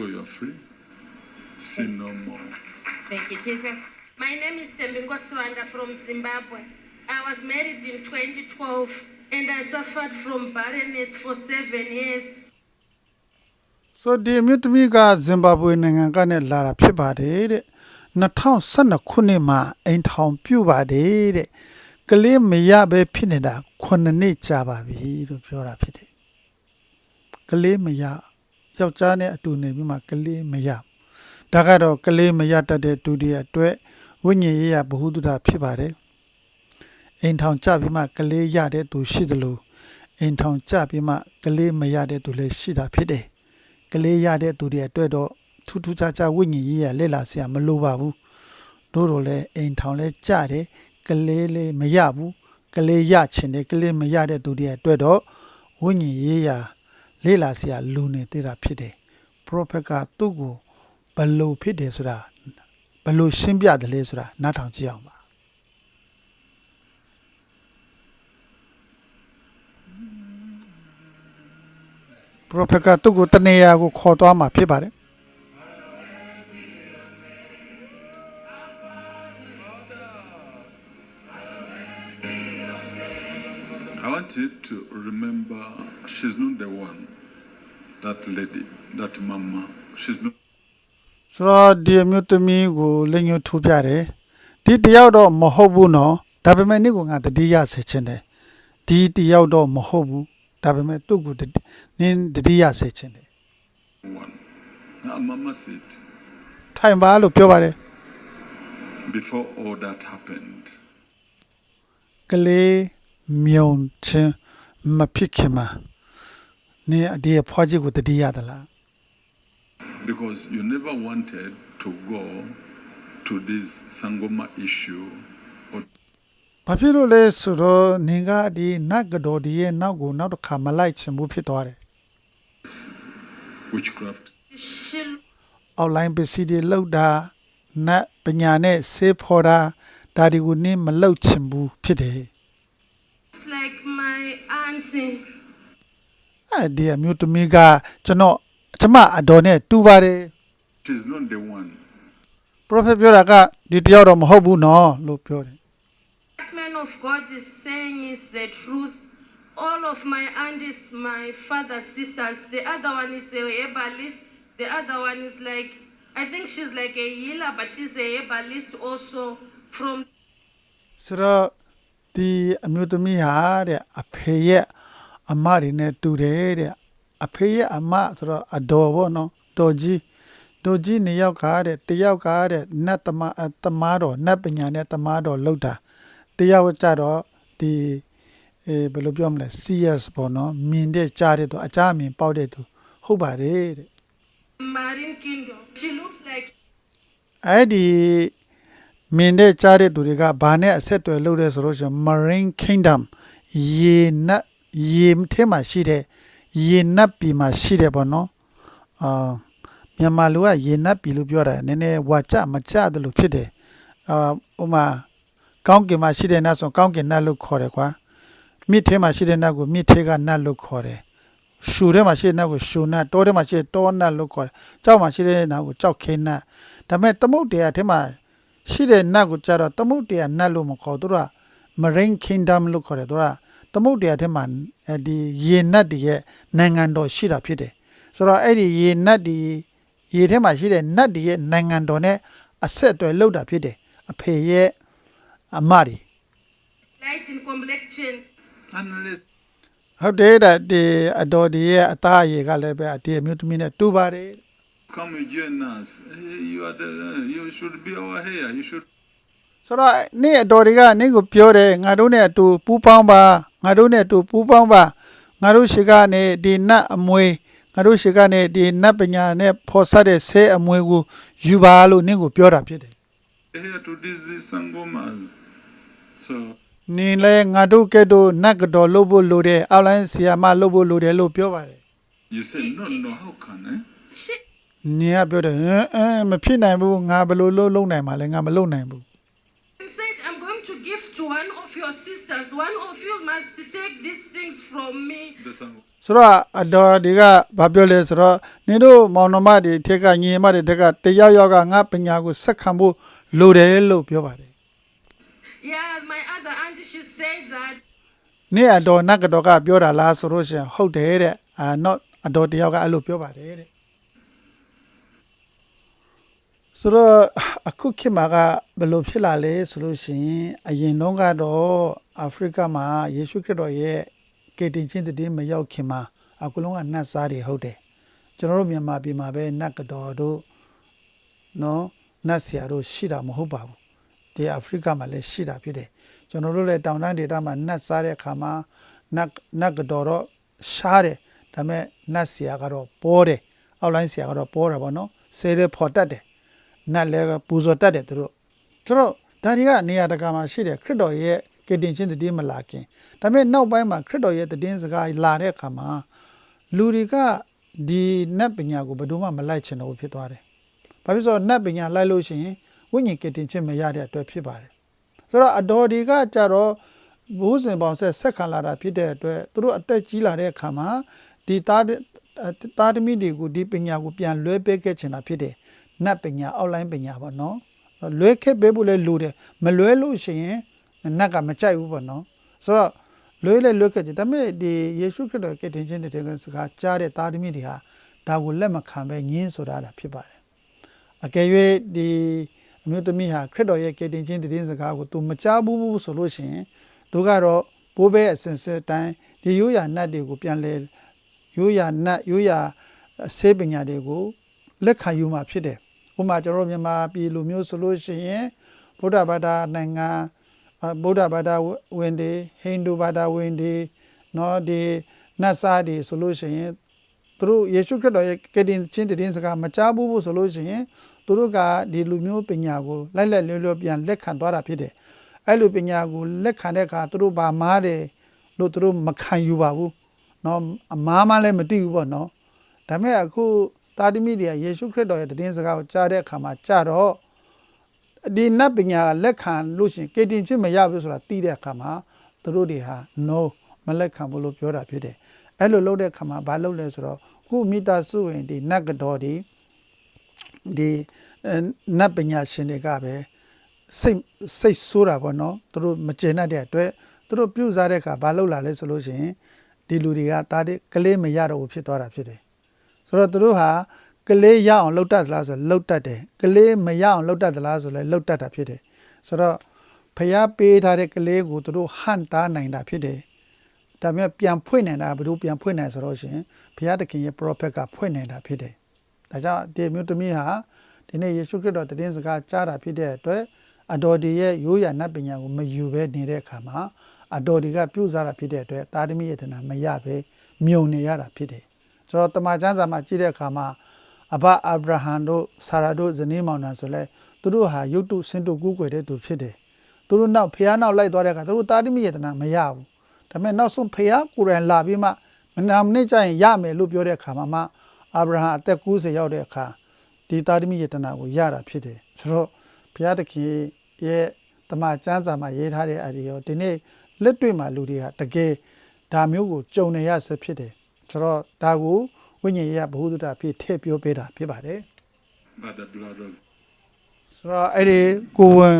Go, you're free. Sin no more. Thank you, Jesus. My name is Tembingo Swanda from Zimbabwe. I was married in 2012 and I suffered from barrenness for seven years. ဆိုဒီအမျိုးသမီးကဇင်ဘာဘွေနိုင်ငံကနေလာတာဖြစ်ပါတယ်တဲ့2012ခုနှစ်မှာအိမ်ထောင်ပြုတ်ပါတယ်တဲ့ကလေးမရပဲဖြစ်နေတာ9နှစ်ကြာပါပြီလို့ပြောတာဖြစ်တယ်ကလေးမရ ယောက်ျားနဲ့အတူနေပြီးမှကလေးမရဒါကတော့ကလေးမရတတ်တဲ့ဒုတိယအတွက်ဝိညာဉ်ရေးရဘ ഹു တုဒဖြစ်ပါတယ်အိမ်ထောင်ကြပြီးမှကလေးရတဲ့သူရှိတယ်လို့အိမ်ထောင်ကြပြီးမှကလေးမရတဲ့သူလည်းရှိတာဖြစ်တယ်ကလေးရတဲ့သူတွေအတွက်တော့ထူးထူးခြားခြားဝိညာဉ်ရေးရလက်လာစရာမလိုပါဘူးတို့တော့လည်းအိမ်ထောင်လဲကြတယ်ကလေးလေးမရဘူးကလေးရချင်တယ်ကလေးမရတဲ့သူတွေအတွက်တော့ဝိညာဉ်ရေးရ လက်လာစရာလူနေသေးတာဖြစ်တယ်ပရိုဖက်ကသူ့ကိုဘယ်လို့ဖြစ်တယ်ဆိုတာဘယ်လို့ရှင်းပြတယ်လဲဆိုတာနားထောင်ကြည့်အောင်ပါပရိုဖက်ကသူ့ကိုတနေရာကိုခေါ်သွားမှာဖြစ်ပါတယ် I want you to remember she's not the one. That lady, that mama, she's not. ဆိုတော့ဒီအမျိုးသမီးကိုလက်ညှိုးထိုးပြတယ်ဒီတယောက်တော့မဟုတ်ဘူးနော်ဒါပေမဲ့နေ့ကငါတတိယစေချင်တယ်ဒီတယောက်တော့မဟုတ်ဘူးဒါပေမဲ့သူ့ကိုတတိနင်းတတိယစေချင်တယ် one. Now, Mama said, ထိုင်ပါလို့ပြောပါတယ် before all that happened, ကလေး မြုံချင်းမဖြစ်ခင်မှာနင်းဒီအဖွားကြီးကိုတတိယသလား because you never wanted to go to this Sangoma issue or ဘာဖြစ်လို့လဲဆိုတော့နင်ကဒီနတ်ကတော်ဒီရဲ့နောက်ကိုနောက်တစ်ခါမလိုက်ချင်ဘူးဖြစ်သွားတယ် witchcraft. She အောက်လိုင်းပစ္စည်းတွေလောက်တာနတ်ပညာနဲ့ဆေးဖော်တာဒါတွေကိုနင်းမလောက်ချင်ဘူးဖြစ်တယ် looks like my auntie. အဲ့ဒီအမျိုးသမီးကကျွန်တော်ကျွန်မအတော်နဲ့တူပါတယ် She's not the one. ပရိုဖက်ပြောတာကဒီတယောက်တော့မဟုတ်ဘူးနော်လို့ပြောတယ် What man of God is saying is the truth. All of my aunties, my father's sisters, the other one is a herbalist. The other one is like, I think she's like a healer, but she's a herbalist also from ဆိုတော့ ဒီအမျိုးသမီးဟာတဲ့အဖေရဲ့အမတွေနဲ့တူတယ်တဲ့အဖေရဲ့အမဆိုတော့အတော်ပေါ့နော်တော်ကြီးတော်ကြီးနှစ်ယောက်ကတဲ့တယောက်ကတဲ့နတ်သမားအသမားတော်နတ်ပညာနဲ့သမားတော်လောက်တာတယောက်ကြတော့ဒီအဲဘယ်လိုပြောမလဲ CS ပေါ့နော်မြင်တဲ့ကြားတဲ့သူအကြအမြင်ပေါက်တဲ့သူဟုတ်ပါတယ်တဲ့ Marine Kingdom. She looks like အဲ့ဒီ မြင်တဲ့ကြားတဲ့သူတွေကဘာနဲ့အဆက်အသွယ်လုပ်လဲဆိုတော့ရှင် Marine Kingdom ရေနတ်ရေထဲမှာရှိတဲ့ရေနတ်ပြည်မှာရှိတယ်ပေါ့နော်အာမြန်မာလူကရေနတ်ပြည်လို့ပြောတာနည်းနည်းဝါကြမကြတယ်လို့ဖြစ်တယ်အာဥမာကောင်းကင်မှာရှိတဲ့နတ်ဆိုကောင်းကင်နတ်လို့ခေါ်တယ်ကွာမြစ်ထဲမှာရှိတဲ့နတ်ကိုမြစ်ထဲကနတ်လို့ခေါ်တယ်ရှူထဲမှာရှိတဲ့နတ်ကိုရှူနတ်တောထဲမှာရှိတဲ့တောနတ်လို့ခေါ်တယ်ကြောက်မှာရှိတဲ့နတ်ကိုကြောက်ခင်းနတ်ဒါပေမဲ့သမုတ်တရားထဲမှာ ရှိတဲ့နတ်ကိုကြတော့သမုတ်တရားနတ်လို့မခေါ်သူတို့က Marine Kingdom လို့ခေါ်တယ်သူကသမုတ်တရားထဲမှာအဲဒီရေနတ်တွေရဲ့နိုင်ငံတော်ရှိတာဖြစ်တယ်ဆိုတော့အဲ့ဒီရေနတ်တွေရေထဲမှာရှိတဲ့နတ်တွေရဲ့နိုင်ငံတော်နဲ့အဆက်အသွယ်လောက်တာဖြစ်တယ်အဖေရဲ့အမတွေ light in complexion. Unless ဟုတ်တယ်တဲ့ဒီအတော်ဒီရဲ့အသားအရေကလည်းပဲဒီအမျိုးသမီးနဲ့တူပါတယ် come and join us, Eh, you are the, you should be over here. You should ဆိုတော့နေ့အတော်တွေကနေ့ကိုပြောတယ်ငါတို့နဲ့အတူပူးပေါင်းပါငါတို့နဲ့အတူပူးပေါင်းပါငါတို့ရှိကနေဒီနတ်အမွေငါတို့ရှိကနေဒီနတ်ပညာနဲ့ဖော်ဆက်တဲ့ဆဲအမွေကိုယူပါလို့နေ့ကိုပြောတာဖြစ်တယ် here to these sangomas. So နင်းလဲငါတို့ကဲ့သို့နတ်ကတော်လုပ်ဖို့လိုတယ်အောက်လိုင်းဆီယာမလုပ်ဖို့လိုတယ်လို့ပြောပါတယ် you say, no, no, how can eh? She နင်းကပြောတယ်အဲအဲမဖြစ်နိုင်ဘူးငါဘယ်လိုလုပ်လုပ်နိုင်မှာလဲငါမလုပ်နိုင်ဘူး said, I'm going to give to one of your sisters. sisters. One of you must take these things from me. The son ဆိုတော့အတော်ဒီကဘာပြောလဲဆိုတော့နင်တို့မောင်နှမတွေထက်ကညီမတွေထက်ကတယောက်ယောက်ကငါပညာကိုဆက်ခံဖို့လိုတယ်လို့ပြောပါတယ် Yeah, my other auntie, she said that နေ့အတော်နတ်ကတော်ကပြောတာလားဆိုလို့ရှိရင်ဟုတ်တယ်တဲ့အာ not အတော်တယောက်ကအဲ့လိုပြောပါတယ်တဲ့ ဆိုတော့အခုခေတ်မှာကဘယ်လိုဖြစ်လာလဲဆိုလို့ရှိရင်အရင်တုန်းကတော့အာဖရိကမှာယေရှုခရစ်တော်ရဲ့ကေတင်ချင်းတည်းမရောက်ခင်မှာအခုလုံးကနတ်စားတွေဟုတ်တယ်ကျွန်တော်တို့မြန်မာပြည်မှာပဲနတ်ကတော်တို့နော်နတ်ဆရာတို့ရှိတာမဟုတ်ပါဘူးဒီအာဖရိကမှာလည်းရှိတာဖြစ်တယ်ကျွန်တော်တို့လည်းတောင်တန်းဒေသမှာနတ်စားတဲ့အခါမှာနတ်နတ်ကတော်တော့ရှားတယ်ဒါပေမဲ့နတ်ဆရာကတော့ပေါ်တယ်အောက်လိုင်းဆရာကတော့ပေါ်တာပေါ့နော်ဆဲတဲ့ဖော်တတ်တယ် နတ်လည်းပူဇော်တတ်တယ်သူတို့ကျွန်တော်ဒါတွေကနေရာတကာမှာရှိတယ်ခရစ်တော်ရဲ့ကယ်တင်ခြင်းတည်မလာခင်ဒါပေမဲ့နောက်ပိုင်းမှာခရစ်တော်ရဲ့တည်င်းစကားလာတဲ့အခါမှာလူတွေကဒီနတ်ပညာကိုဘယ်သူမှမလိုက်ချင်တော့ဘူးဖြစ်သွားတယ်။ဘာဖြစ်လို့လဲဆိုတော့နတ်ပညာလိုက်လို့ရှိရင်ဝိညာဉ်ကယ်တင်ခြင်းမရတဲ့အတွက်ဖြစ်ပါတယ်။ဆိုတော့အတော်တွေကကြတော့ဘိုးစဉ်ပေါင်းဆက်ဆက်ခံလာတာဖြစ်တဲ့အတွက်သူတို့အသက်ကြီးလာတဲ့အခါမှာဒီသားသားသမီးတွေကိုဒီပညာကိုပြန်လွှဲပေးခဲ့ချင်တာဖြစ်တယ်။ နတ်ပညာအောက်လိုင်းပညာပေါ့နော်။လွှဲခဲ့ပေးဖို့လည်းလိုတယ်။မလွှဲလို့ရှိရင်နတ်ကမကြိုက်ဘူးပေါ့နော်။ဆိုတော့လွှဲလဲလွှဲခဲ့ချင်ဒါပေမဲ့ဒီယေရှုခရစ်တော်ကယ်တင်ခြင်းတဲ့စကားကြားတဲ့သားသမီးတွေဟာဒါကိုလက်မခံပဲညင်းဆိုတာတာဖြစ်ပါတယ်။အကယ်၍ဒီအမျိုးသမီးဟာခရစ်တော်ရဲ့ကယ်တင်ခြင်းတည်င်းစကားကိုသူမကြားဘူးဘူးဆိုလို့ရှိရင်သူကတော့ဘိုးဘဲအစဉ်စစ်တိုင်းဒီရိုးရာနတ်တွေကိုပြန်လဲရိုးရာနတ်ရိုးရာဆေးပညာတွေကိုလက်ခံယူมาဖြစ်တယ်။ ဥပမာကျွန်တော်တို့မြန်မာပြည်လူမျိုးဆိုလို့ရှိရင်ဗုဒ္ဓဘာသာနိုင်ငံအဗုဒ္ဓဘာသာဝင်တွေဟိန္ဒူဘာသာဝင်တွေနော်ဒီနတ်စားတွေဆိုလို့ရှိရင်သူတို့ယေရှုခရစ်တော်ရဲ့ကယ်တင်ခြင်းတည်င်းစကားမကြားဘူးဘူးဆိုလို့ရှိရင်သူတို့ကဒီလူမျိုးပညာကိုလိုက်လက်လျောလျောပြန်လက်ခံသွားတာဖြစ်တယ်။အဲ့လိုပညာကိုလက်ခံတဲ့အခါသူတို့ဗာမားတယ်လို့သူတို့မခံယူပါဘူး။နော်အမားမလည်းမသိဘူးပေါ့နော်။ဒါပေမဲ့အခု တာတိမိတွေကယေရှုခရစ်တော်ရဲ့တည်င်းစကားကိုကြားတဲ့အခါမှာကြားတော့ဒီနတ်ပညာကလက်ခံလို့ရှိရင်ကေတင်ချင်းမရဘူးဆိုတာသိတဲ့အခါမှာသူတို့တွေဟာ no မလက်ခံဘူးလို့ပြောတာဖြစ်တယ်။အဲ့လိုလုပ်တဲ့အခါမှာဘာလုပ်လဲဆိုတော့ခုမိသားစုဝင်ဒီနတ်ကတော်ဒီဒီအဲနတ်ပညာရှင်တွေကပဲစိတ်စိတ်ဆိုးတာပေါ့နော်သူတို့မကျေနပ်တဲ့အတွက်သူတို့ပြုစားတဲ့အခါဘာလုပ်လာလဲဆိုလို့ရှိရင်ဒီလူတွေကတားတဲ့ကလေးမရတော့ဘူးဖြစ်သွားတာဖြစ်တယ် ဆိုတော့သူတို့ဟာကလေးရအောင်လှုပ်တတ်သလားဆိုလှုပ်တတ်တယ်ကလေးမရအောင်လှုပ်တတ်သလားဆိုလည်းလှုပ်တတ်တာဖြစ်တယ်ဆိုတော့ဖျားပေးထားတဲ့ကလေးကိုသူတို့ဟန်တားနိုင်တာဖြစ်တယ်ဒါပေမဲ့ပြန်ဖွင့်နိုင်တာဘယ်လိုပြန်ဖွင့်နိုင်ဆိုတော့ရှင်ဘုရားသခင်ရဲ့ prophet ကဖွင့်နိုင်တာဖြစ်တယ်ဒါကြောင့်ဒီမျိုးသမီးဟာဒီနေ့ယေရှုခရစ်တော်တည်င်းစကားကြားတာဖြစ်တဲ့အတွက်အတော်ဒီရဲ့ရိုးရာနတ်ပညာကိုမယူဘဲနေတဲ့အခါမှာအတော်ဒီကပြုစားတာဖြစ်တဲ့အတွက်တာသမီယေတနာမရပဲမြုံနေရတာဖြစ်တယ် ဆိုတော့တမန်ကျမ်းစာမှာကြည့်တဲ့အခါမှာအဘအာဗြဟံတို့ဆာရာတို့ဇနီးမောင်နှံဆိုလဲသူတို့ဟာယုတ်တုစင်တုကူးကွယ်တဲ့သူဖြစ်တယ်သူတို့နောက်ဖះနောက်လိုက်သွားတဲ့အခါသူတို့တာသမီယေတနာမရဘူးဒါပေမဲ့နောက်ဆုံးဖះကိုယ်တိုင်လာပြီးမှမနာမနစ်ကျရင်ရမယ်လို့ပြောတဲ့အခါမှာမှအာဗြဟံအသက်90ရောက်တဲ့အခါဒီတာသမီယေတနာကိုရတာဖြစ်တယ်ဆိုတော့ဘုရားသခင်ရဲ့တမန်ကျမ်းစာမှာရေးထားတဲ့အရာရောဒီနေ့လက်တွေ့မှာလူတွေကတကယ်ဒါမျိုးကိုကြုံနေရဆဲဖြစ်တယ် ဆိုတော့ဒါကိုဝိညာဉ်ရေးဘ ഹു ဒ္ဓတာဖြစ်ထည့်ပြောပေးတာဖြစ်ပါတယ် by the blood of ဆိုတော့အဲ့ဒီကိုဝင်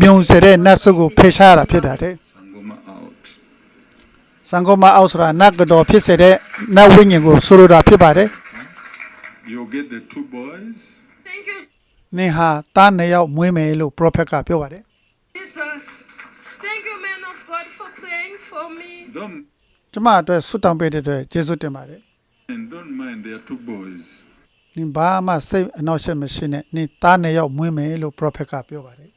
မြုံစေတဲ့နတ်ဆုကိုဖေရှားရတာဖြစ်တာတဲ့ Sangoma out. စံကောမအောက်ဆိုတာနတ်ကတော်ဖြစ်စေတဲ့နတ်ဝိညာဉ်ကိုဆိုလိုတာဖြစ်ပါတယ် You'll get the two boys. thank you, နင်ဟာတားနှစ်ယောက်မွေးမယ်လို့ prophet ကပြောပါတယ် Jesus. Thank you, man of God, for praying for me. Don't ကျမအတွက်ဆုတောင်းပေးတဲ့အတွက်ကျေးဇူးတင်ပါတယ် and don't mind. They are two boys. နင်ဘာမှစိတ်အနှောက်အယှက်မရှိနဲ့နင်သားနှစ်ယောက်မွေးမယ်လို့ prophet ကပြောပါတယ်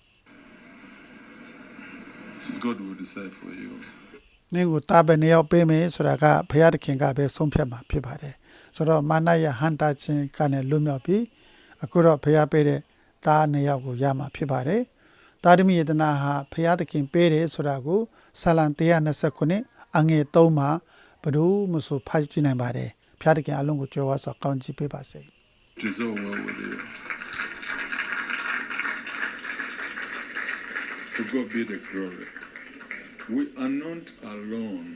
God will decide for you. နင်ကိုသားပဲနှစ်ယောက်ပေးမယ်ဆိုတာကဘုရားသခင်ကပဲဆုံးဖြတ်မှာဖြစ်ပါတယ်ဆိုတော့မာနယဟန်တာချင်းကလည်းလွတ်မြောက်ပြီးအခုတော့ဘုရားပေးတဲ့သားနှစ်ယောက်ကိုရမှာဖြစ်ပါတယ်တာရမီယတနာဟာဘုရားသခင်ပေးတယ်ဆိုတာကိုဆာလံ129 အငယ်3မှာဘယ်သူမှဆိုဖတ်ကြည့်နိုင်ပါတယ်ဘုရားသခင်အလုံးကိုကြွယ်ဝစွာကောင်းချီးပေးပါစေ It is all well with you. To God be the glory. We are not alone.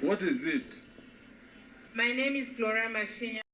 What is it? My name is Gloria Mashinya.